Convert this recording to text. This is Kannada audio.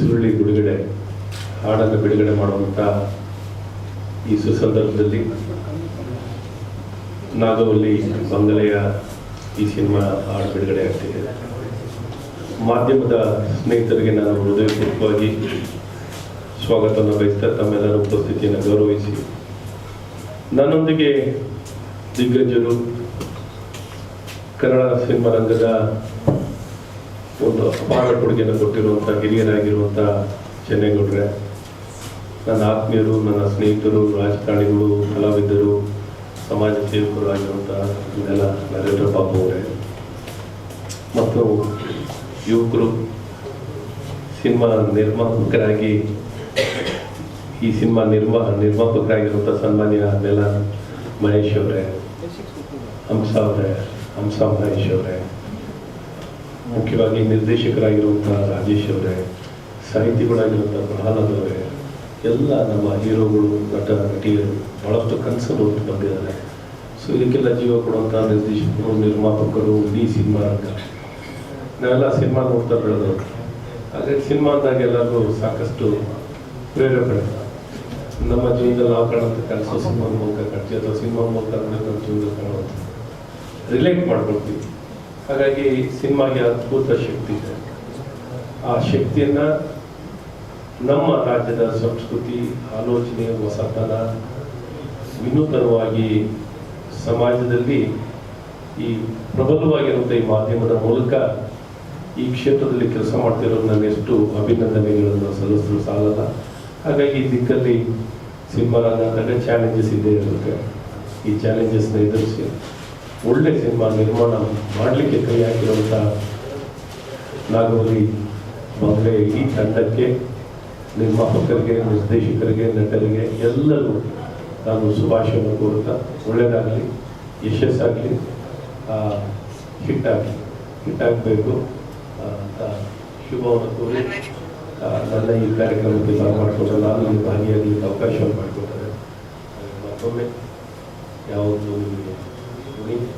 ಸುರುಳಿ ಬಿಡುಗಡೆ, ಹಾಡನ್ನು ಬಿಡುಗಡೆ ಮಾಡುವಂಥ ಈ ಸುಸಂದರ್ಭದಲ್ಲಿ ನಾಗವಲ್ಲಿ ಬಂಗಲೆಯ ಈ ಸಿನಿಮಾ ಹಾಡು ಬಿಡುಗಡೆ ಆಗ್ತಿದೆ. ಮಾಧ್ಯಮದ ಸ್ನೇಹಿತರಿಗೆ ನಾನು ಹೃದಯಪೂರ್ವಕವಾಗಿ ಸ್ವಾಗತವನ್ನು ಬಯಸ್ತಾ ತಮ್ಮೆಲ್ಲರ ಉಪಸ್ಥಿತಿಯನ್ನು ಗೌರವಿಸಿ, ನನ್ನೊಂದಿಗೆ ದಿಗ್ಗಜರು, ಕನ್ನಡ ಸಿನಿಮಾ ರಂಗದ ಅಪಾರ ಕೊಡುಗೆಯನ್ನು ಕೊಟ್ಟಿರುವಂಥ ಹಿರಿಯರಾಗಿರುವಂಥ ಚೆನ್ನೇಗೌಡ್ರೆ, ನನ್ನ ಆತ್ಮೀಯರು, ನನ್ನ ಸ್ನೇಹಿತರು, ರಾಜಕಾರಣಿಗಳು, ಕಲಾವಿದರು, ಸಮಾಜ ಸೇವಕರು ಆಗಿರುವಂಥ ಇದೆಲ್ಲ ನರೇಂದ್ರ ಬಾಬು ಅವರೇ. ಮತ್ತು ಯುವಕರು, ಸಿನಿಮಾ ನಿರ್ಮಾಪಕರಾಗಿ, ಈ ಸಿನಿಮಾ ನಿರ್ಮಾ, ನಿರ್ಮಾಪಕರಾಗಿರುವಂಥ ಸನ್ಮಾನ್ಯ ನೆಲ ಮಹೇಶ್ ಅವರೇ, ಹಂಸ ಅವರೇ, ಹಂಸ ಮಹೇಶ್ ಅವರೇ. ಮುಖ್ಯವಾಗಿ ನಿರ್ದೇಶಕರಾಗಿರುವಂಥ ರಾಜೇಶ್ ಅವರೇ, ಸಾಹಿತಿಗಳಾಗಿರುವಂಥ ಪ್ರಹ್ಲಾದ್ ಅವರೇ, ಎಲ್ಲ ನಮ್ಮ ಹೀರೋಗಳು, ನಟ, ನಟಿಯರು ಭಾಳಷ್ಟು ಕನಸನ್ನು ಹೊತ್ತು ಬಂದಿದ್ದಾರೆ ಸೊ, ಇದಕ್ಕೆಲ್ಲ ಜೀವ ಕೊಡುವಂಥ ನಿರ್ದೇಶಕರು, ನಿರ್ಮಾಪಕರು ಇಡೀ ಸಿನಿಮಾ ರಂಗ ನಾವೆಲ್ಲ ಸಿನಿಮಾ ನೋಡ್ತಾ ಬೆಳೆದವರು ಹಾಗಾಗಿ ಸಿನಿಮಾ ಅಂದಾಗ ಎಲ್ಲರಿಗೂ ಸಾಕಷ್ಟು ಪ್ರೇರೇಪಣೆ ನಮ್ಮ ಜೀವನದಲ್ಲಿ ನಾವು ಕಾಣುವಂಥ ಕನಸು ಸಿನಿಮಾ ಮೂಲಕ ಕಾಣ್ತೀವಿ ಅಥವಾ ಸಿನಿಮಾ ಮೂಲಕ ನಮ್ಮ ಜೀವನದಲ್ಲಿ ಕಾಣುವಂಥ ರಿಲೇಟ್ ಮಾಡ್ಕೊಳ್ತೀವಿ. ಹಾಗಾಗಿ ಸಿನಿಮಾಗೆ ಅದ್ಭುತ ಶಕ್ತಿ ಇದೆ. ಆ ಶಕ್ತಿಯನ್ನ ನಮ್ಮ ರಾಜ್ಯದ ಸಂಸ್ಕೃತಿ, ಆಲೋಚನೆ, ಹೊಸತನ, ವಿನೂತನವಾಗಿ ಸಮಾಜದಲ್ಲಿ ಈ ಪ್ರಬಲವಾಗಿರುವಂಥ ಈ ಮಾಧ್ಯಮದ ಮೂಲಕ ಈ ಕ್ಷೇತ್ರದಲ್ಲಿ ಕೆಲಸ ಮಾಡ್ತಿರೋದು ನಾನು ಎಷ್ಟು ಅಭಿನಂದನೆಗಳನ್ನು ಸಲ್ಲಿಸಲು ಸಾಲಲ್ಲ. ಹಾಗಾಗಿ ಈ ದಿಕ್ಕಲ್ಲಿ ಸಿನಿಮಾ ರಂಗ ಚಾಲೆಂಜಸ್ ಇದೆ ಇರುತ್ತೆ ಈ ಚಾಲೆಂಜಸ್ನ ಎದುರಿಸಿ ಒಳ್ಳೆ ಸಿನಿಮಾ ನಿರ್ಮಾಣ ಮಾಡಲಿಕ್ಕೆ ಕೈ ಹಾಕಿರುವಂಥ ನಾಗವಲ್ಲಿ ಮೊದಲೇ ಈ ತಂಡಕ್ಕೆ, ನಿರ್ಮಾಪಕರಿಗೆ, ನಿರ್ದೇಶಕರಿಗೆ, ನಟರಿಗೆ ಎಲ್ಲರೂ ನಾನು ಶುಭಾಶಯವನ್ನು ಕೋರುತ್ತಾ ಒಳ್ಳೆಯದಾಗಲಿ ಯಶಸ್ಸಾಗಲಿ ಹಿಟ್ ಹಿಟ್ಟಾಗಬೇಕು ಅಂತ ಶುಭವನ್ನು ಕೋರಿ ನನ್ನ ಈ ಕಾರ್ಯಕ್ರಮಕ್ಕೆ ಮಾಡಿಕೊಂಡು ನಾನು ಇಲ್ಲಿ ಭಾಗಿಯಾಗಲಿಕ್ಕೆ ಅವಕಾಶವನ್ನು ಮಾಡಿಕೊಡ್ತಾರೆ ಮತ್ತೊಮ್ಮೆ ಯಾವತ್ತೂ ನಿಮಗೆ